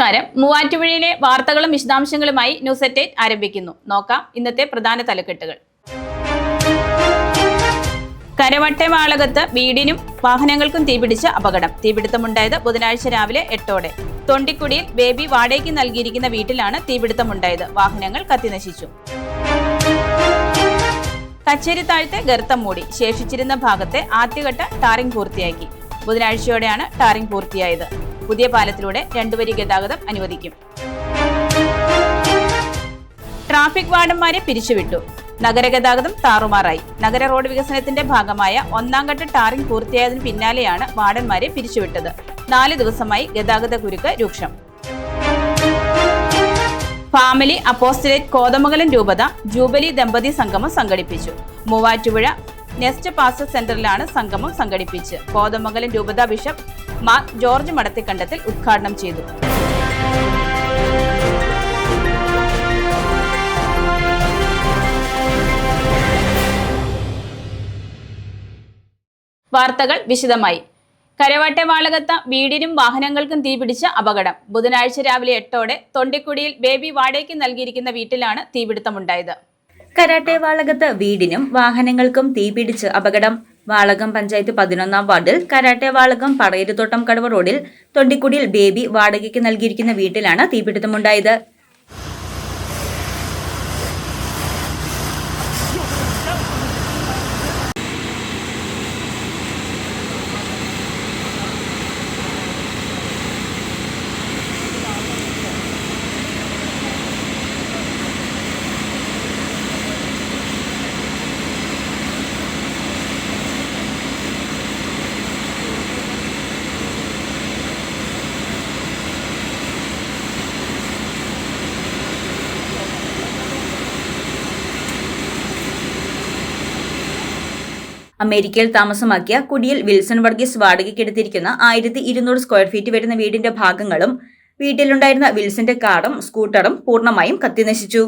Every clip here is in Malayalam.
നമസ്കാരം. മൂവാറ്റുപുഴയിലെ വാർത്തകളും വിശദാംശങ്ങളുമായി ന്യൂസ് എറ്റ് എയ്റ്റ് ആരംഭിക്കുന്നു. നോക്കാം ഇന്നത്തെ പ്രധാന തലക്കെട്ടുകൾ. കരവട്ടവാളകത്ത് വീടിനും വാഹനങ്ങൾക്കും തീപിടിച്ച അപകടം. തീപിടുത്തമുണ്ടായത് ബുധനാഴ്ച രാവിലെ എട്ടോടെ. തൊണ്ടിക്കുടിയിൽ ബേബി വാടകയ്ക്ക് നൽകിയിരിക്കുന്ന വീട്ടിലാണ് തീപിടുത്തമുണ്ടായത്. വാഹനങ്ങൾ കത്തിനശിച്ചു. കച്ചേരി താഴ്ത്തെ ഗർത്തം മൂടി. ശേഷിച്ചിരുന്ന ഭാഗത്തെ ആദ്യഘട്ട ടാറിംഗ് പൂർത്തിയാക്കി. ബുധനാഴ്ചയോടെയാണ് ടാറിംഗ് പൂർത്തിയായത്. പുതിയ പാലത്തിലൂടെ രണ്ടുവരി ഗതാഗതം അനുവദിക്കും. ട്രാഫിക് വാർഡന്മാരെ പിരിച്ചുവിട്ടു. നഗരഗതാഗതം താറുമാറായി. നഗര റോഡ് വികസനത്തിന്റെ ഭാഗമായ ഒന്നാം ഘട്ട ടാറിംഗ് പൂർത്തിയായതിനു പിന്നാലെയാണ് വാർഡന്മാരെ പിരിച്ചുവിട്ടത്. നാല് ദിവസമായി ഗതാഗത കുരുക്ക് രൂക്ഷം. ഫാമിലി അപ്പോസ്റ്റലേറ്റ് കോതമംഗലം രൂപത ജൂബലി ദമ്പതി സംഗമം സംഘടിപ്പിച്ചു. മൂവാറ്റുപുഴ നെസ്റ്റ് പാസ്റ്റർ സെന്ററിലാണ് സംഗമം സംഘടിപ്പിച്ച്. കോതമംഗലം രൂപത ബിഷപ്പ് മാർ ജോർജ് മടത്തിക്കണ്ടത്തിൽ ഉദ്ഘാടനം ചെയ്തു. വാർത്തകൾ വിശദമായി. കരവാട്ടെ വാളകത്ത വീടിനും വാഹനങ്ങൾക്കും തീപിടിച്ച അപകടം. ബുധനാഴ്ച രാവിലെ എട്ടോടെ തൊണ്ടിക്കുടിയിൽ ബേബി വാടകയ്ക്ക് നൽകിയിരിക്കുന്ന വീട്ടിലാണ് തീപിടുത്തമുണ്ടായത്. കരാട്ടെ വാളകത്ത് വീടിനും വാഹനങ്ങൾക്കും തീപിടിച്ച് അപകടം. വാളകം പഞ്ചായത്ത് പതിനൊന്നാം വാർഡിൽ കരാട്ടെ വാളകം പടയരുത്തോട്ടം കടവ് റോഡിൽ തൊണ്ടിക്കുടിയിൽ ബേബി വാടകയ്ക്ക് നൽകിയിരിക്കുന്ന വീട്ടിലാണ് തീപിടുത്തമുണ്ടായത്. അമേരിക്കയിൽ താമസമാക്കിയ കുടിയിൽ വിൽസൺ വർഗീസ് വാടകയ്ക്കെടുത്തിരിക്കുന്ന ആയിരത്തി ഇരുന്നൂറ് സ്ക്വയർ ഫീറ്റ് വരുന്ന വീടിന്റെ ഭാഗങ്ങളും വീട്ടിലുണ്ടായിരുന്ന വിൽസന്റെ കാറും സ്കൂട്ടറും പൂർണമായും കത്തിനശിച്ചു.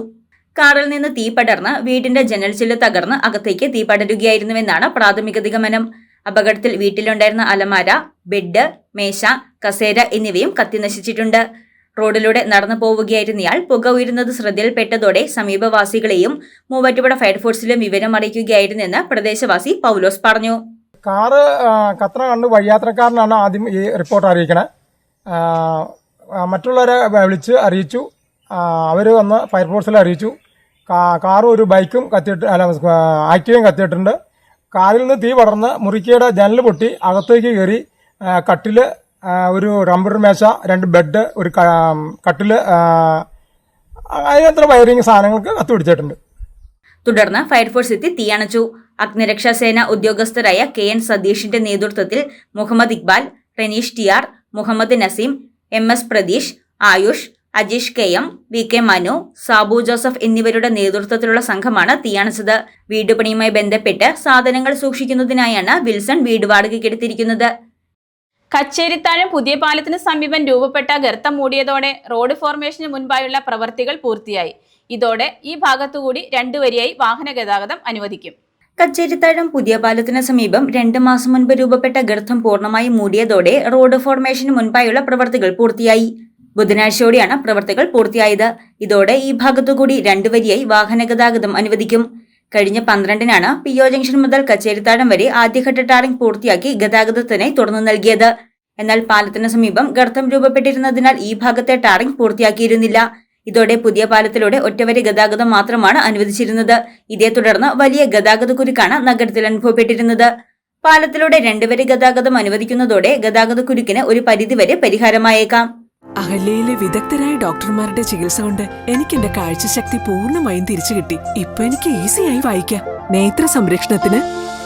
കാറിൽ നിന്ന് തീ പടർന്ന് വീടിന്റെ ജനൽ ചില്ല് തകർന്ന് അകത്തേക്ക് തീ പടരുകയായിരുന്നുവെന്നാണ് പ്രാഥമിക നിഗമനം. അപകടത്തിൽ വീട്ടിലുണ്ടായിരുന്ന അലമാര ബെഡ് മേശ കസേര എന്നിവയും കത്തിനശിച്ചിട്ടുണ്ട്. റോഡിലൂടെ നടന്നു പോവുകയായിരുന്നയാൾ പുക ഉയരുന്നത് ശ്രദ്ധയിൽപ്പെട്ടതോടെ സമീപവാസികളെയും മൂവാറ്റുപുഴ ഫയർഫോഴ്സിലും വിവരം അറിയിക്കുകയായിരുന്നെന്ന് പ്രദേശവാസി പൗലോസ് പറഞ്ഞു. കാറ് കത്ര കണ്ട് വഴിയാത്രക്കാരനാണ് ആദ്യം ഈ റിപ്പോർട്ട് അറിയിക്കണേ. മറ്റുള്ളവരെ വിളിച്ച് അറിയിച്ചു. അവർ വന്ന് ഫയർഫോഴ്സിൽ അറിയിച്ചു. കാറും ഒരു ബൈക്കും കത്തിയിട്ട് അല്ല ആക്റ്റീവയും കത്തിയിട്ടുണ്ട്. കാറിൽ നിന്ന് തീ പടർന്ന് മുറിക്കയുടെ ജനൽ പൊട്ടി അകത്തേക്ക് കയറി കട്ടിൽ ഒരു റബ്ബർ മേശ രണ്ട് ബെഡ് ഒരു കട്ടിൽ അതിനത്ര വയറിങ് സാധനങ്ങൾക്ക് കത്ത് പിടിച്ചിട്ടുണ്ട്. തുടർന്ന് ഫയർഫോഴ്സ് എത്തി തീയണച്ചു. അഗ്നിരക്ഷാ സേന ഉദ്യോഗസ്ഥരായ കെ എൻ സതീഷിന്റെ നേതൃത്വത്തിൽ Muhammad Iqbal Ranish T R Muhammad Naseem M S Pratheesh Ayush Ajeesh K M V K Manu Sabu Joseph എന്നിവരുടെ നേതൃത്വത്തിലുള്ള സംഘമാണ് തീയണച്ചത്. വീടുപണിയുമായി ബന്ധപ്പെട്ട് സാധനങ്ങൾ സൂക്ഷിക്കുന്നതിനായാണ് വിൽസൺ വീട് വാടകയ്ക്കെടുത്തിരിക്കുന്നത് കച്ചേരിത്താഴം പുതിയ പാലത്തിന് സമീപം രൂപപ്പെട്ട ഗർത്തം മൂടിയതോടെ റോഡ് ഫോർമേഷന് മുൻപായുള്ള പ്രവർത്തികൾ പൂർത്തിയായി. ഇതോടെ ഈ ഭാഗത്തുകൂടി രണ്ടുവരിയായി വാഹന ഗതാഗതം അനുവദിക്കും. കച്ചേരിത്താഴം പുതിയ പാലത്തിന് സമീപം രണ്ട് മാസം മുൻപ് രൂപപ്പെട്ട ഗർത്തം പൂർണമായി മൂടിയതോടെ റോഡ് ഫോർമേഷന് മുൻപായുള്ള പ്രവർത്തികൾ പൂർത്തിയായി. ബുധനാഴ്ചയോടെയാണ് പ്രവർത്തികൾ പൂർത്തിയായത്. ഇതോടെ ഈ ഭാഗത്തുകൂടി രണ്ടുവരിയായി വാഹന ഗതാഗതം അനുവദിക്കും. കഴിഞ്ഞ പന്ത്രണ്ടിനാണ് പി ഒ ജംഗ്ഷൻ മുതൽ കച്ചേരിത്താഴം വരെ ആദ്യഘട്ട ടാറിംഗ് പൂർത്തിയാക്കി ഗതാഗതത്തിന് തുറന്നു നൽകിയത്. എന്നാൽ പാലത്തിന് സമീപം ഗർത്തം രൂപപ്പെട്ടിരുന്നതിനാൽ ഈ ഭാഗത്തെ ടാറിംഗ് പൂർത്തിയാക്കിയിരുന്നില്ല. ഇതോടെ പുതിയ പാലത്തിലൂടെ ഒറ്റവരി ഗതാഗതം മാത്രമാണ് അനുവദിച്ചിരുന്നത്. ഇതേ തുടർന്ന് വലിയ ഗതാഗത കുരുക്കാണ് നഗരത്തിൽ അനുഭവപ്പെട്ടിരുന്നത്. പാലത്തിലൂടെ രണ്ടുവരി ഗതാഗതം അനുവദിക്കുന്നതോടെ ഗതാഗത കുരുക്കിന് ഒരു പരിധിവരെ പരിഹാരമായേക്കാം. അഹല്യയിലെ വിദഗ്ധരായ ഡോക്ടർമാരുടെ ചികിത്സ കൊണ്ട് എനിക്ക് എന്റെ കാഴ്ചശക്തി പൂർണമായും തിരിച്ചു കിട്ടി. ഇപ്പൊ എനിക്ക് ഈസിയായി വായിക്കാം. നേത്ര സംരക്ഷണത്തിന്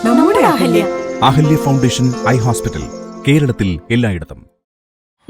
നമ്മുടെ Ahalya. Ahalya foundation eye hospital കേരളത്തിൽ എല്ലായിടത്തും.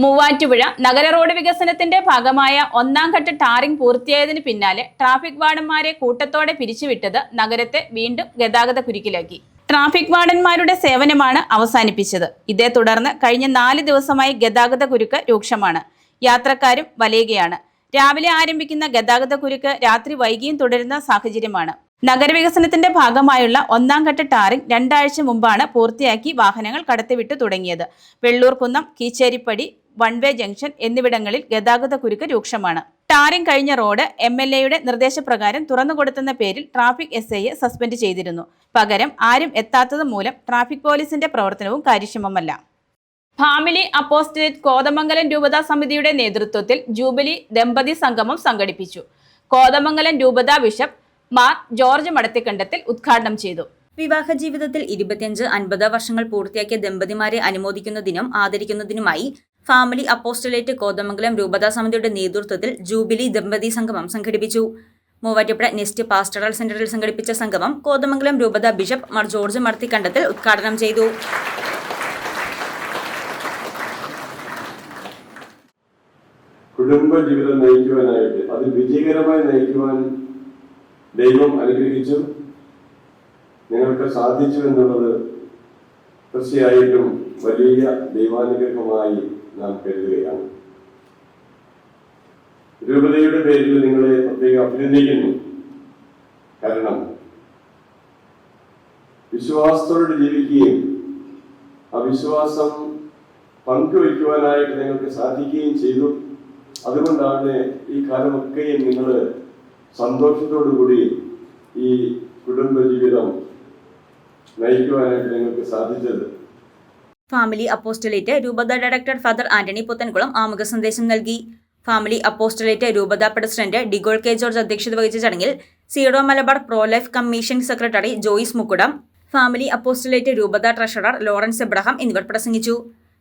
മൂവാറ്റുപുഴ നഗര റോഡ് വികസനത്തിന്റെ ഭാഗമായ ഒന്നാം ഘട്ട ടാറിംഗ് പൂർത്തിയായതിനു പിന്നാലെ ട്രാഫിക് വാർഡന്മാരെ കൂട്ടത്തോടെ പിരിച്ചുവിട്ടത് നഗരത്തെ വീണ്ടും ഗതാഗത കുരുക്കിലാക്കി. ട്രാഫിക് വാർഡന്മാരുടെ സേവനമാണ് അവസാനിപ്പിച്ചത്. ഇതേ തുടർന്ന് കഴിഞ്ഞ നാല് ദിവസമായി ഗതാഗത കുരുക്ക് രൂക്ഷമാണ്. യാത്രക്കാരും വലയുകയാണ്. രാവിലെ ആരംഭിക്കുന്ന ഗതാഗത കുരുക്ക് രാത്രി വൈകിയും തുടരുന്ന സാഹചര്യമാണ്. നഗരവികസനത്തിന്റെ ഭാഗമായുള്ള ഒന്നാം ഘട്ട ടാറിംഗ് രണ്ടാഴ്ച മുമ്പാണ് പൂർത്തിയാക്കി വാഹനങ്ങൾ കടത്തിവിട്ടു തുടങ്ങിയത്. Vellurkunnam Keecheripady one way junction എന്നിവിടങ്ങളിൽ ഗതാഗത കുരുക്ക് രൂക്ഷമാണ്. ടാറിംഗ് കഴിഞ്ഞ റോഡ് എം എൽ എയുടെ നിർദ്ദേശപ്രകാരം തുറന്നുകൊടുത്തെന്ന പേരിൽ ട്രാഫിക് എസ് ഐയെ സസ്പെൻഡ് ചെയ്തിരുന്നു. പകരം ആരും എത്താത്തത് മൂലം ട്രാഫിക് പോലീസിന്റെ പ്രവർത്തനവും കാര്യക്ഷമമല്ല. ഫാമിലി അപ്പോസ്റ്റേറ്റ് കോതമംഗലം രൂപതാ സമിതിയുടെ നേതൃത്വത്തിൽ ജൂബിലി ദമ്പതി സംഗമം സംഘടിപ്പിച്ചു. കോതമംഗലം രൂപതാ ബിഷപ്പ് മാർ ജോർജ് മടത്തിക്കണ്ടത്തിൽ ഉദ്ഘാടനം ചെയ്തു. വിവാഹ ജീവിതത്തിൽ ഇരുപത്തിയഞ്ച് അൻപത് വർഷങ്ങൾ പൂർത്തിയാക്കിയ ദമ്പതിമാരെ അനുമോദിക്കുന്നതിനും ആദരിക്കുന്നതിനുമായി ഫാമിലി അപ്പോസ്റ്റലേറ്റ് കോതമംഗലം രൂപതാ സമിതിയുടെ നേതൃത്വത്തിൽ ജൂബിലി ദമ്പതി സംഗമം സംഘടിപ്പിച്ചു. മൂവാറ്റുപുഴ നെസ്റ്റ് പാസ്റ്ററൽ സെന്ററിൽ സംഘടിപ്പിച്ച സംഗമം കോതമംഗലം രൂപതാ ബിഷപ്പ് മാർ ജോർജ് മർത്തിക്കണ്ടത്തിൽ ഉദ്ഘാടനം ചെയ്തു. കുടുംബ ജീവിതം നയിക്കുവാനായിട്ട് അത് വിജയകരമായി നയിക്കുവാൻ ദൈവം അനുഗ്രഹിച്ചു. നിങ്ങൾക്ക് സാധിച്ചു എന്നുള്ളത് തീർച്ചയായിട്ടും വലിയ ദൈവാനുഗ്രഹമായി നാം കരുതുകയാണ്. രൂപതയുടെ പേരിൽ നിങ്ങളെ പ്രത്യേകം അഭിനന്ദിക്കുന്നു. കാരണം വിശ്വാസത്തോടെ ജീവിക്കുകയും ആ വിശ്വാസം പങ്കുവയ്ക്കുവാനായിട്ട് നിങ്ങൾക്ക് സാധിക്കുകയും ചെയ്തു. അതുകൊണ്ടാണ് ഈ കാലമൊക്കെയും നിങ്ങൾ സന്തോഷത്തോടുകൂടി ഈ കുടുംബ ജീവിതം നയിക്കുവാനായിട്ട് നിങ്ങൾക്ക് സാധിച്ചത്. ഫാമിലി അപ്പോസ്റ്റലേറ്റ് രൂപത ഡയറക്ടർ ഫാദർ ആന്റണി പുത്തൻകുളം ആമുഖ സന്ദേശം നൽകി. ഫാമിലി അപ്പോസ്റ്റലേറ്റ് രൂപത പ്രസിഡന്റ് ഡിഗോൾ കെ ജോർജ് അധ്യക്ഷത വഹിച്ച ചടങ്ങിൽ Syro Malabar pro life commission secretary Joice Mukkudam family apostolate രൂപത ട്രഷറർ ലോറൻസ് എബ്രഹാം എന്നിവർ പ്രസംഗിച്ചു.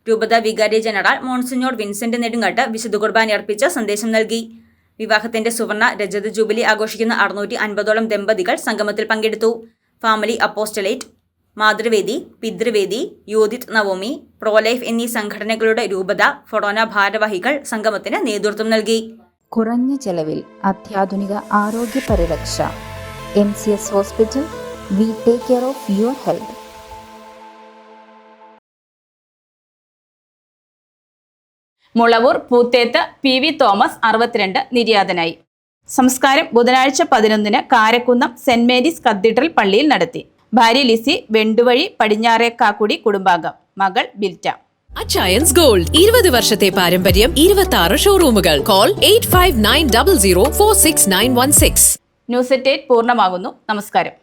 രൂപത വികാരി ജനറൽ മോൺസിഞ്ഞോർ വിൻസെന്റ് നെടുങ്ങാട്ട് വിശുദ്ധ കുർബാന അർപ്പിച്ച് സന്ദേശം നൽകി. വിവാഹത്തിന്റെ സുവർണ രജത ജൂബിലി ആഘോഷിക്കുന്ന അറുന്നൂറ്റി അൻപതോളം ദമ്പതികൾ സംഗമത്തിൽ പങ്കെടുത്തു. Family apostolate Mathruvedi Pithruvedi Yodith Naomi prolife എന്നീ സംഘടനകളുടെ രൂപത ഫൊറോന ഭാരവാഹികൾ സംഗമത്തിന് നേതൃത്വം നൽകി. കുറഞ്ഞ ചെലവിൽ അത്യാധുനിക ആരോഗ്യ പരിരക്ഷ M C S hospital we take care of your health. Mulavoor Poothethu P V Thomas അറുപത്തിരണ്ട് നിര്യാതനായി. സംസ്കാരം ബുധനാഴ്ച പതിനൊന്നിന് കാരക്കുന്നം സെന്റ് മേരീസ് കത്തീഡ്രൽ പള്ളിയിൽ നടത്തി. ഭാര്യ ലിസി വെണ്ടുവഴി പടിഞ്ഞാറേക്കാക്കുടി കുടുംബാംഗം. മകൾ ബിൽറ്റ. അച്ചയൻസ് ഗോൾഡ് ഇരുപത് വർഷത്തെ പാരമ്പര്യം ഇരുപത്തി ആറ് ഷോറൂമുകൾ call eight five nine double zero four six nine one six news at പൂർണമാകുന്നു. നമസ്കാരം.